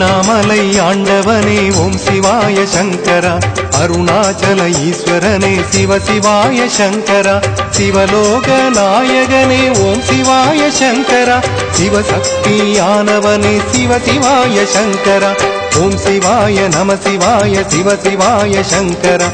அண்ணாமலை ஆண்டவனே ஓம் சிவாய சங்கரா. அருணாச்சல ஈஸ்வரனே சிவ சிவாய சங்கரா. சிவலோக நாயகனே ஓம் சிவாய சங்கரா. சிவசக்தியானவனே சிவ சிவாய சங்கரா. ஓம் சிவாய நம சிவாய சிவ சிவாய சங்கரா.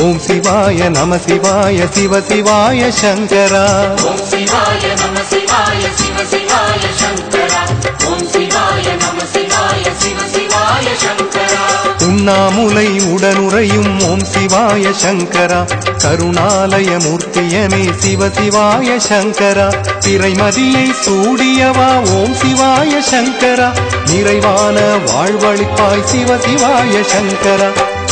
ஓம் சிவாய நம சிவாய சிவ சிவாய சங்கரா. ஓம் சிவாய நம சிவாய சிவ சிவாய சங்கரா. ஓம் சிவாய நம சிவாய சிவ சிவாய சங்கரா. உண்ணாமுலை உடனுறையும் ஓம் சிவாய சங்கரா. கருணாலய மூர்த்தியனே சிவ சிவாய சங்கரா. திரைமதியை சூடியவா ஓம் சிவாய சங்கரா. நிறைவான வாழ்வழிப்பாய் சிவ சிவாய சங்கரா.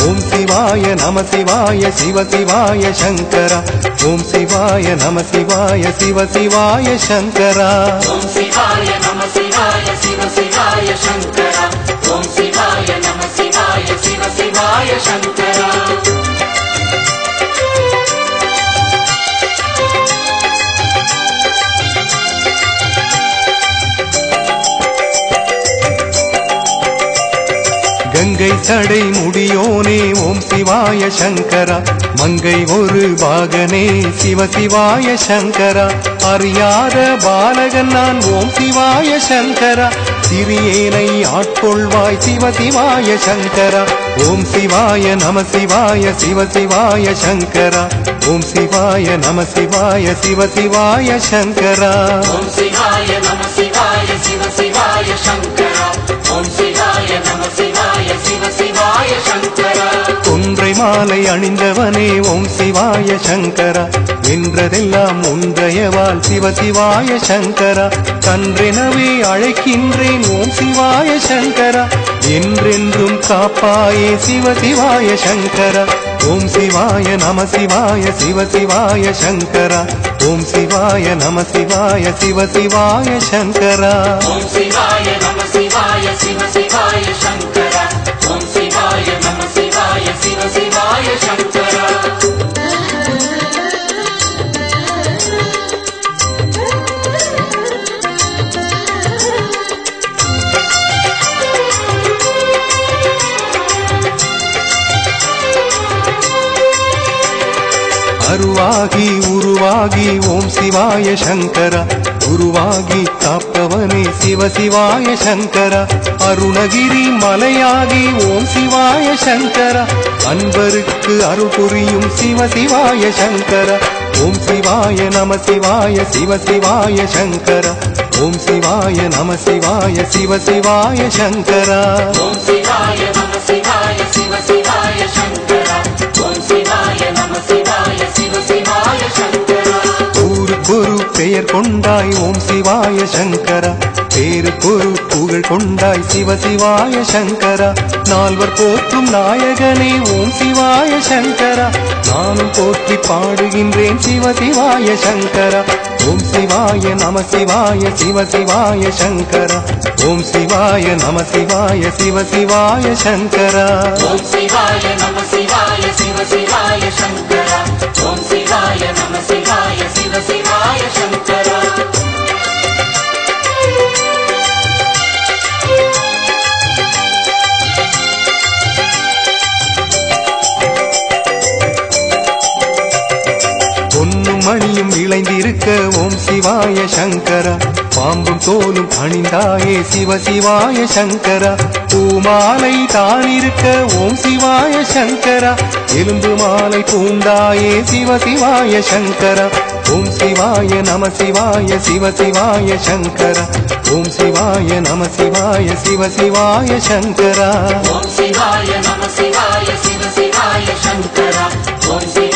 ஓம் சிவாய நம சிவாய சிவ சிவாய சங்கரா. ஓம் சிவாய நம சிவாய சிவ சிவாய சங்கரா. ஓம் சிவாய நம சிவாய சிவ சிவாய சங்கரா. ஓம் சிவாய நம சிவாய சிவ சிவாய சங்கரா. மங்கை சடை முடியோனே ஓம் சிவாய சங்கரா. மங்கை ஒரு பாகனே சிவ சிவாய சங்கரா. அறியாத பாலகன் நான் ஓம் சிவாய சங்கரா. சிறியேனை ஆட்கொள்வாய் சிவ சிவாய சங்கரா. ஓம் சிவாய நம சிவாய சிவ சிவாய சங்கரா. ஓம் சிவாய நம சிவாய சிவ சிவாய சங்கரா. சிவாய சிவாய சங்கரா. ஓம் சிவாய நம சிவாய சிவ சிவாய சங்கரா. ஒன்றை மாலை அணிந்தவனே ஓம் சிவாய சங்கரா. நின்றதெல்லாம் ஒன்றையவால் சிவ சிவாய சங்கரா. கன்றெனவே அழைக்கின்றேன் ஓம் சிவாய சங்கரா. என்றென்றும் காப்பாயே சிவ சிவாய சங்கரா. ॐ शिवाय नम शिवाय शिव शिवाय शङ्कर। ॐ शिवाय नम शिवाय शिव शिवाय शङ्कराय नमशिवाय शिव शिवाय शङ्कराय नमशिवाय शिव शिवाय शङ्कर। உருவாகி உருவாகி ஓம் சிவாய சங்கர. உருவாகி காப்பவனே சிவ சிவாய சங்கர. அருணகிரி மலையாகி ஓம் சிவாய சங்கர. அன்பருக்கு அருள் புரியும் சிவ சிவாய சங்கர. ஓம் சிவாய நம சிவாய சிவ சிவாய சங்கர. ஓம் சிவாய நம சிவாய சிவ சிவாய சங்கரா. ஓம் சிவாய நம சிவாய சிவ சிவாய கொண்டாய் ஓம் சிவாய சங்கரா. பேரு பொரு புகழ் கொண்டாய் சிவ சிவாய சங்கரா. நால்வர் போற்றும் நாயகனே ஓம் சிவாய சங்கரா. நானும் போற்றி பாடுகின்றேன் சிவ சிவாய சங்கரா. ஓம் சிவாய நம சிவாய சிவ சிவாய சங்கரா. ஓம் சிவாய நம சிவாய சிவ சிவாய சங்கரா. ஓம் சிவாய நம சிவாய சிவ சிவாய சங்கரா. ஓம் சிவாய நம சிவாய சிவ சிவாய இளைந்திருக்க ஓம் சிவாய சங்கரா. பாம்பும் தோலும் அணிந்தாயே சிவ சிவாய சங்கரா. பூமாலை தான் இருக்க ஓம் சிவாய சங்கரா. எலும்பு மாலை பூண்டாயே சிவ சிவாய சங்கரா. ஓம் சிவாய நம சிவாய சிவ சிவாய சங்கரா. ஓம் சிவாய நம சிவாய சிவ சிவாய சங்கரா. ஓம் சிவாய நம சிவாய சிவ சிவாய சங்கரா. ஓம் சிவாய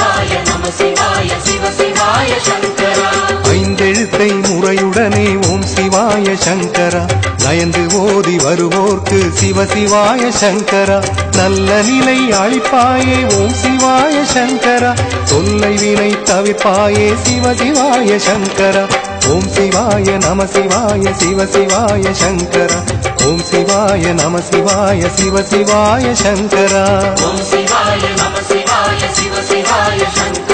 சங்கரா நயந்து ஓதி வருவோர்க்கு சிவ சிவாய சங்கரா. நல்ல நிலை அழிப்பாயே ஓம் சிவாய சங்கரா. தொல்லை வினை தவிப்பாயே சிவ சிவாய சங்கரா. ஓம் சிவாய நம சிவாய சிவ சிவாய சங்கரா. ஓம் சிவாய நம சிவாய சிவ சிவாய சங்கரா. ஓம் சிவாய நம சிவாய சிவ சிவாய சங்கரா.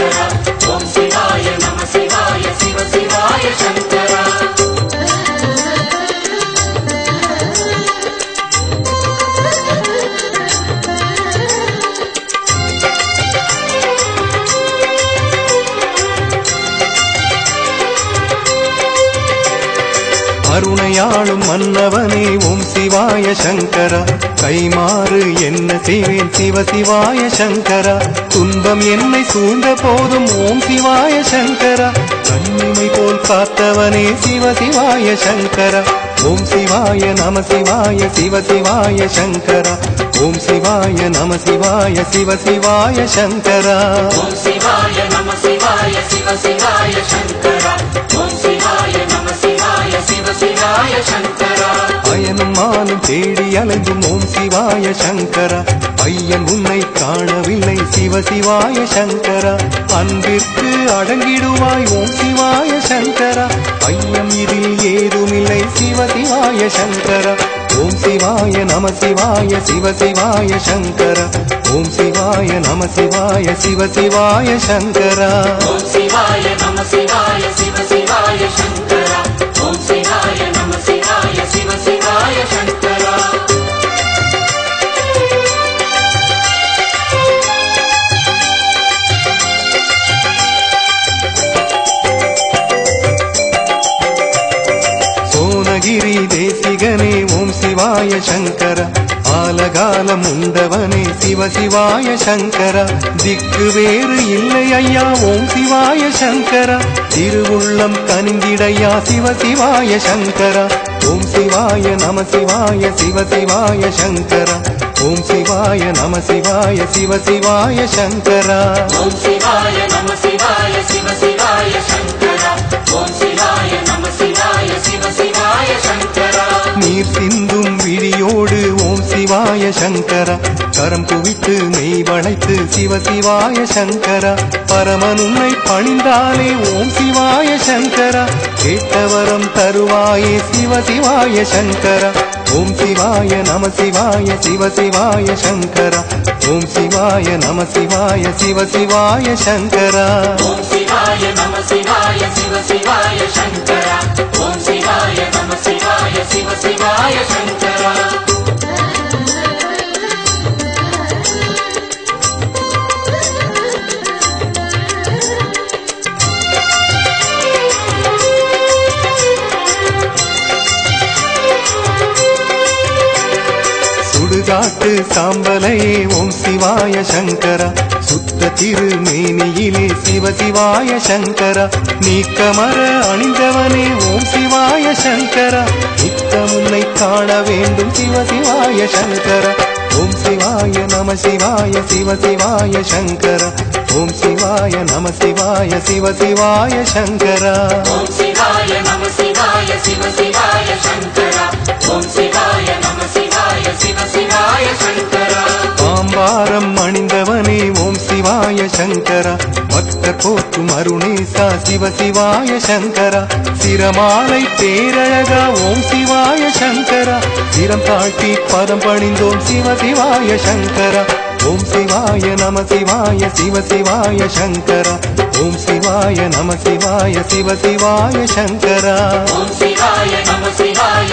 கருணையாளும் மன்னவனே ஓம் சிவாய சங்கரா. கைமாறு என்ன செய்வேன் சிவ சிவாய சங்கரா. துன்பம் என்னை சூழ்ந்த போதும் ஓம் சிவாய சங்கரா. கண்ணிமை போல் காத்தவனே சிவ சிவாய சங்கரா. ஓம் சிவாய நம சிவாய சிவ சிவாய சங்கரா. ஓம் சிவாய நம சிவாய சிவ சிவாய சங்கரா. ஓம் சிவாய நம சிவாய சிவ சிவாய சங்கரா. ஓம் சிவாய பயனும் மானும் தேடி அலைந்தும் ஓம் சிவாய சங்கரா. பையன் உன்னை காணவில்லை சிவ சிவாய சங்கரா. அன்பிற்கு அடங்கிடுவாய் ஓம் சிவாய சங்கரா. ஐயம் இதில் ஏதுமில்லை சிவ சிவாய சங்கரா. ஓம் சிவாய நம சிவாய சிவ சிவாய சங்கரா. ஓம் சிவாய நம சிவாய சிவ சிவாய சங்கரா. ஓம் சிவாய நம சிவாய சிவ சிவாய சங்கரா. சிவாய சங்கர. திக்கு வேறு இல்லை ஐயா ஓம் சிவாய சங்கர. திருவுள்ளம் கனிந்திடையா சிவ சிவாய சங்கர. ஓம் சிவாய நம சிவாய சிவ சிவாய சங்கர. ஓம் சிவாய நம சிவாய சிவ சிவாய சங்கரா. ஓம் சிவாய நம சிவாய சிவ சிவாய சங்கரா. ஓம் சிவாய நம சிவாய சிவ சிவாய சங்கரா. நீர் சிந்தும் விழியோடு ஓம் சிவாய சங்கரா. கரம் குவித்து அழைத்து சிவ சிவாய சங்கரா. பரமன் உன்னை பணிந்தாலே ஓம் சிவாய சங்கரா. கேட்டவரம் தருவாயே சிவ சிவாய சங்கரா. ஓம் சிவாய நம சிவாய சிவ சிவாய சங்கரா. ஓம் சிவாய நம சிவாய சிவ சிவாய சங்கரா. ஓம் சிவாய நம சிவாய சிவ சிவாய சங்கரா. ஓம் சிவாய நம சிவாய சிவ சிவாய சிவாய சங்கரா. சுத்த திருமேனியிலே சிவ சிவாய சங்கரா. நீக்கமர அணிந்தவனே ஓம் சிவாய சங்கரா. நித்தம் உன்னை காண வேண்டும் சிவ சிவாய சங்கரா. ஓம் சிவாய நம சிவாய சிவ சிவாய சங்கரா. ஓம் சிவாய நம சிவாய சிவ சிவாய சங்கரா. ஓம் சிவாய நம சிவாய சிவ சிவாய சங்கரா. ஓம் சிவாய நம சிவாய சிவ சிவாய சங்கரா. பாரம் அணிந்தவனே ஓம் சிவாய சங்கரா. பக்தர் போற்றும் அருணேசா சிவ சிவாய சங்கரா. சிரமாலை பேரழகா ஓம் சிவாய சங்கரா. சிரம் தாழ்த்தி பதம் பணிந்தோம் சிவ சிவாய சங்கரா. ஓம் சிவாய நம சிவாய சிவ சிவாய சங்கரா. ஓம் சிவாய நம சிவாய சிவ சிவாய சங்கரா. ஓம் சிவாய நம சிவாய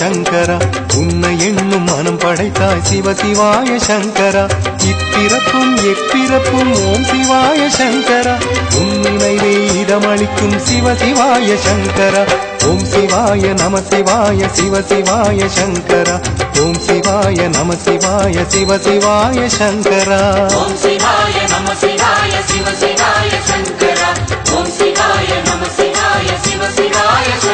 சங்கரா உன்னை எண்ணும் மனம் படைத்தாய் சிவ சிவாய சங்கரா. இப்பிறப்பும் எப்பிறப்பும் ஓம் சிவாய சங்கரா. உன் நினைவே இதமளிக்கும் சிவ சிவாய சங்கரா. ஓம் சிவாய நம சிவாய சிவ சிவாய சங்கரா. ஓம் சிவாய நம சிவாய சிவ சிவாய சங்கரா. ஓம் சிவாய நம சிவாய சிவ சிவாய சங்கரா. ஓம் சிவாய நம சிவாய சிவ சிவாய சங்கரா.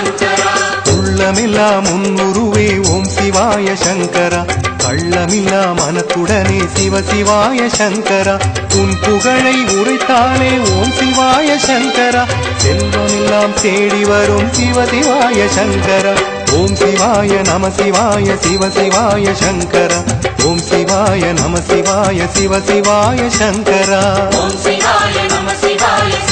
உள்ளமெல்லாம் உன்னுருவே ஓம் சிவாய சங்கரா. கள்ளமில்லா மனத்துடனே சிவ சிவாய சங்கரா. உன் புகழை உரைத்தாலே ஓம் சிவாய சங்கரா. செல்வமெல்லாம் தேடி வரும் சிவ சிவாய சங்கரா. ஓம் சிவாய நம சிவாய சிவ சிவாய சங்கரா. ஓம் சிவாய நம சிவாய சிவ சிவாய சங்கரா. ஓம் சிவாய நம சிவாய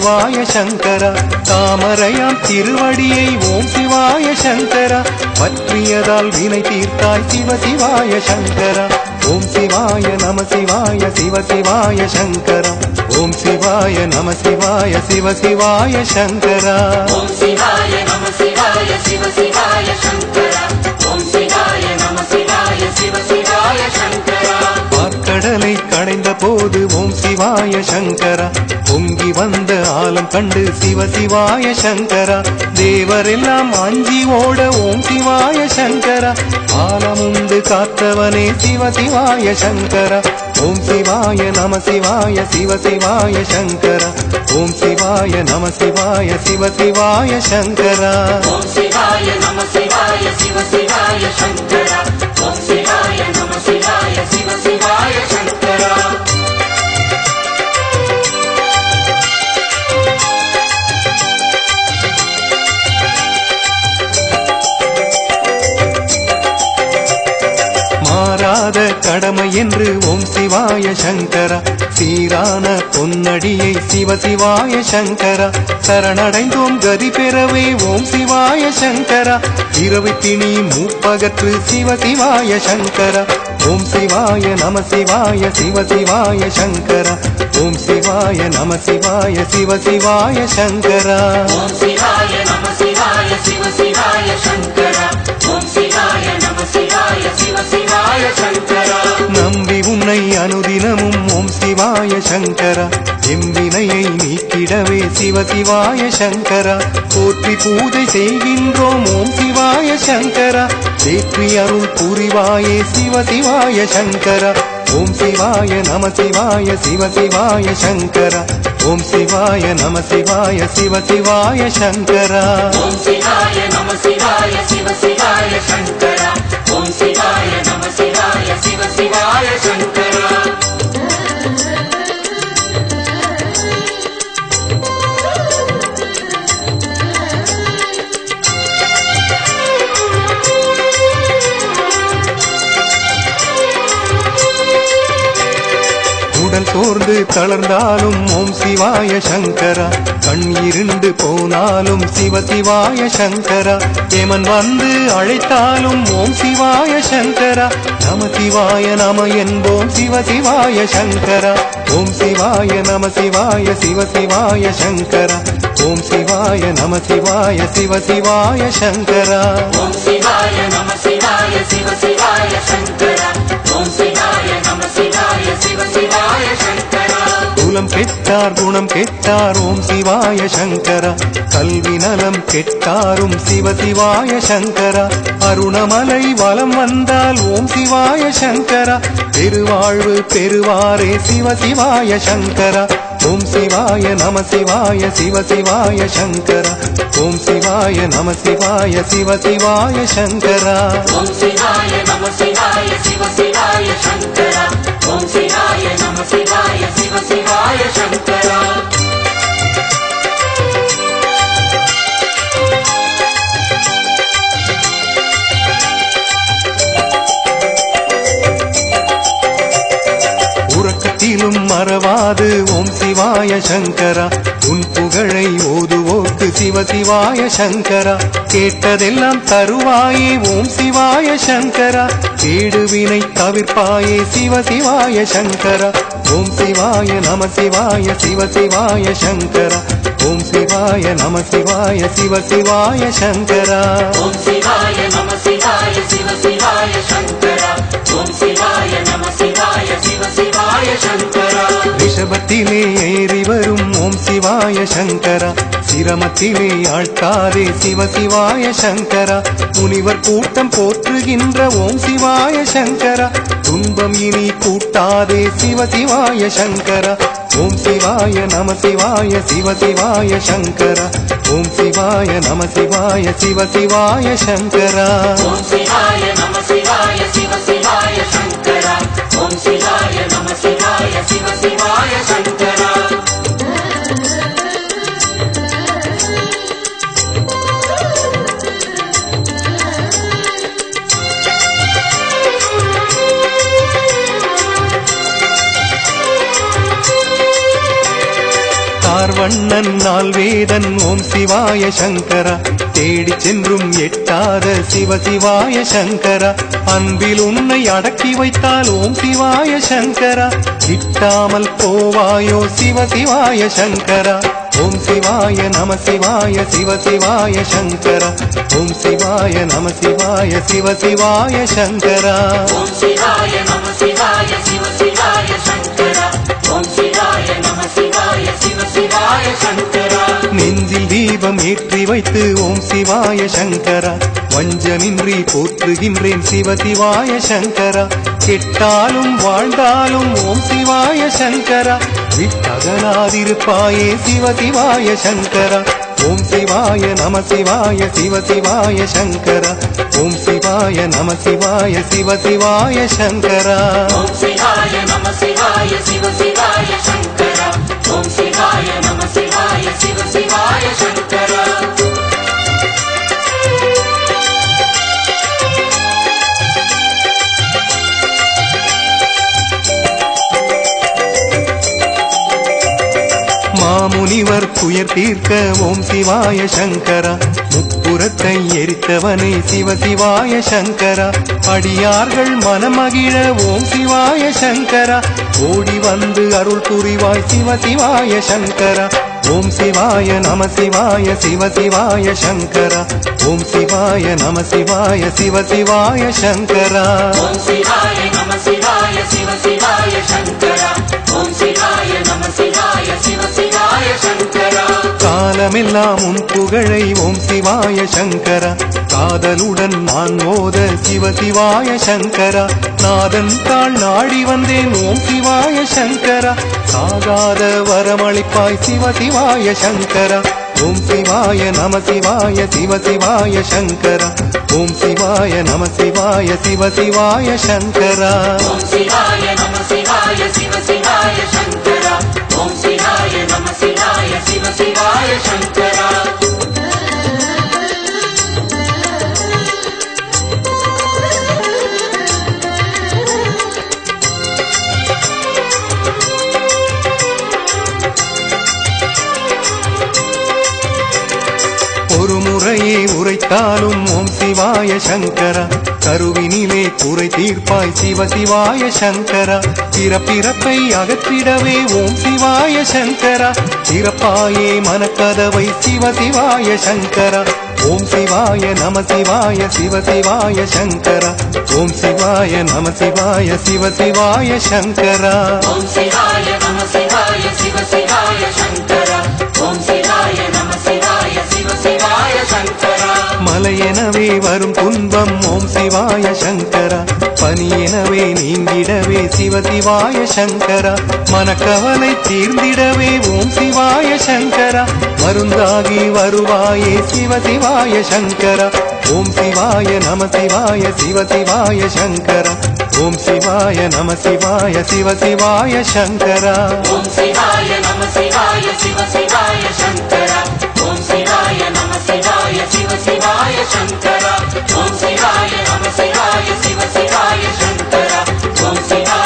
சிவாய சங்கரா தாமரையாம் திருவடியை ஓம் சிவாய சங்கரா பற்றியதால் வினை தீர்த்தாய் சிவ சிவாய சங்கரா. ஓம் சிவாய நம சிவாய சிவ சிவாய சங்கரா. ஓம் சிவாய நம சிவாய சிவ சிவாய சங்கரா. ஓம் சிவாய நம சிவாய சிவ சிவாய சங்கரா. ஓம் சிவாய நம சிவாய சிவ சிவாய சங்கரா. பார்க்கடலை கடைந்த போது ஓம் சிவாய சங்கரா. பொங்கி வந்த ஆலம் கண்டு சிவ சிவாய சங்கரா. தேவரெல்லாம் அஞ்சி ஓட ஓம் சிவாய சங்கரா. ஆலமுண்டு காத்தவனே சிவ சிவாய சங்கரா. ஓம் சிவாய நம சிவாய சிவ சிவாய சங்கரா. ஓம் சிவாய நம சிவாய சிவ சிவாய சங்கரா. ஓம் சிவாய நம சிவாய சிவ சிவாய சங்கரா. शिवाय नम शिवाय शिव शिवाय शङ्करा। கடமை என்று ஓம் சிவாய சங்கரா. சீரான பொன்னடியை சிவ சிவாய சங்கரா. சரணடைந்தோம் கதி பெறவே ஓம் சிவாய சங்கரா. இரவு திணி மூப்பகற்று சிவ சிவாய சங்கரா. ஓம் சிவாய நம சிவாய சிவ சிவாய சங்கரா. ஓம் சிவாய நம சிவாய சிவ சிவாய சங்கரா. ஓம் சிவாய நம சிவாய சிவ சிவாய சங்கரா. ஓம் சிவாய நம்பி உன்னை அனுதினமும் ஓம் சிவாய சங்கரா. எம்பினையை நீக்கிடவே சிவ சிவாய சங்கரா. போற்றி பூஜை செய்கின்றோம் ஓம் சிவாய சங்கரா. தேற்றி அருள் புரிவாயே சிவ சிவாய சங்கரா. ஓம் சிவாய நம சிவாய சிவ சிவாய சங்கரா. ஓம் சிவாய நம சிவாய சிவ சிவாய சங்கரா. ஓம் சிவாய நம சிவாய சிவ சிவாய சங்கரா. சிவ சிவாய சங்கரா உடல் தளர்ந்தாலும் ஓம் சிவாய சங்கரா. கண் இருண்டு போனாலும் சிவ சிவாய சங்கரா. ஏமன் வந்து அழைத்தாலும் ஓம் சிவாய சங்கரா. நம சிவாய நம என்போம் சிவ சிவாய சங்கரா. ஓம் சிவாய நம சிவாய சிவ சிவாய சங்கரா. ஓம் சிவாய நம சிவாய சிவ சிவாய சங்கரா. ஓம் சிவாய நம சிவாய சிவ சிவாய சங்கரா. ஓம் சிவாய நம சிவாய சிவ சிவாய சங்கரா. நலம் கெட்டார் குணம் கெட்டார் ஓம் சிவாய சங்கரா. கல்வி நலம் கெட்டாரும் சிவ சிவாய சங்கரா. அருணமலை வலம் வந்தால் ஓம் சிவாய சங்கரா. பெருவாழ்வு பெருவாரே சிவ சிவாய சங்கரா. ஓம் சிவாய நம சிவாய சிவ சிவாய சங்கரா ஓம் சிவாய நம சிவாய சிவ சிவாய சங்கரா ஓம் சிவாய நம சிவாய சிவ சிவாய சங்கரா ஓம் சிவாய நம சிவாய சிவ சிவாய சங்கரா மறவாது ஓம் சிவாய சங்கரா. உன் புகழை ஓதுவோக்கு சிவ சிவாய சங்கரா. கேட்டதெல்லாம் தருவாயே ஓம் சிவாய சங்கரா. கேடுவினை தவிர்ப்பாயே சிவ சிவாய சங்கரா. ஓம் சிவாய நம சிவாய சிவ சிவாய சங்கரா. ஓம் சிவாய நம சிவாய சிவ சிவாய சங்கரா. ஓம் சிவாய நம சிவாய சிவ சிவாய சங்கரா. ரிஷபத்திலே ஏறி வரும் ஓம் சிவாய சங்கரா. சிரமத்திலே ஆழ்த்தாதே சிவ சிவாய சங்கரா. முனிவர் கூட்டம் போற்றுகின்ற ஓம் சிவாய சங்கரா. துன்பம் இனி கூட்டாதே சிவ சிவாய சங்கரா. ஓம் சிவாய நம சிவாய சிவ சிவாய சங்கரா. ஓம் சிவாய நம சிவாய சிவ சிவாய சங்கரா ஓம் சிவாய நம சிவாய சிவ சிவாய சங்கரா ஓம் சிவாய நம சிவாய சிவ சிவாய சங்கரா வண்ணன் நாள் வேதன் ஓம் சிவாய சங்கரா. தேடி சென்றும் எட்டாத சிவ சிவாய சங்கரா. அன்பில் உன்னை அடக்கி வைத்தால் ஓம் சிவாய சங்கரா. கிட்டாமல் போவாயோ சிவ சிவாய சங்கரா. ஓம் சிவாய நம சிவாய சிவ சிவாய சங்கரா. ஓம் சிவாய நம சிவாய சிவ சிவாய சங்கரா. ஓம் சிவாய நம சிவாய சிவ சிவாய சங்கரா. நெஞ்சில் தீபம் ஏற்றி வைத்து ஓம் சிவாய சங்கரா. வஞ்சமின்றி போற்றுகின்றேன் சிவ சிவாய சங்கரா. கெட்டாலும் வாழ்ந்தாலும் ஓம் சிவாய சங்கரா. விட்டகலாதிருப்பாயே சிவ சிவாய சங்கரா. ஓம் சிவாய நம சிவாய சிவ சிவாய சங்கரா. ஓம் சிவாய நம சிவாய சிவ சிவாய சங்கரா. ஓம் சிவாய நம சிவாய சிவ சிவாய சங்கரா. ஓம் சிவாய மாமுனிவர் துயர் தீர்க்க ஓம் சிவாய சங்கரா. முப்புறத்தை எரித்தவனே சிவ சிவாய சங்கரா. அடியார்கள் மனமகிழ ஓம் சிவாய சங்கரா. ஓடி வந்து அருள் புரிவாய் சிவ சிவாய சங்கரா. ॐ शिवाय नम शिवाय शिव शिवाय शङ्कर ॐ शिवाय नम शिवाय शिव शिवाय शङ्कराय शिव शिवाय शङ्कर காலமெல்லாம் உன் புகழை ஓம் சிவாய சங்கரா. காதலுடன் நான் மோத சிவ சிவாய சங்கரா. நாதன் தாள் நாடி வந்தேன் ஓம் சிவாய சங்கரா. சாகாத வரமளிப்பாய் சிவ சிவாய சங்கரா. ஓம் சிவாய நம சிவாய சிவ சிவாய சங்கரா. ஓம் சிவாய நம சிவாய சிவ சிவாய சங்கரா. சிவாய சங்கரா. ஒரு முறையை உரைத்தாலும் ஓம் சிவாய சங்கரா. கருவினிலே குறை தீர்ப்பாய் சிவ சிவாய சங்கரா. பிறப்பிறப்பை அகற்றிடவே ஓம் சிவாய சங்கரா. சிறப்பாயே மனக்கதவை சிவ சிவாய சங்கரா. ஓம் சிவாய நம சிவாய சிவ சிவாய சங்கரா. ஓம் சிவாய நம சிவாய சிவ சிவாய சங்கரா. ஓம் சிவாய நம சிவாய சிவ சிவாய சங்கரா. எனவே வரும் துன்பம் ஓம் சிவாய சங்கரா. பனி எனவே நீங்கிடவே சிவ சிவாய சங்கரா. மனக்கவலை தீர்ந்திடவே ஓம் சிவாய சங்கரா. மருந்தாகி வருவாயே சிவ சிவாய சங்கரா. ஓம் சிவாய நம சிவாய சிவ சிவாய சங்கரா. ஓம் சிவாய நம சிவாய சிவ சிவாய சங்கரா. ஓம் சிவாய நம சிவாய சிவ சிவாய சங்கரா. ஓம் சிவாய शिवाय शिव शिवाय शङ्करा ॐ शिवाय नम शिवाय शिव शिवाय शङ्करा ॐ शिवाय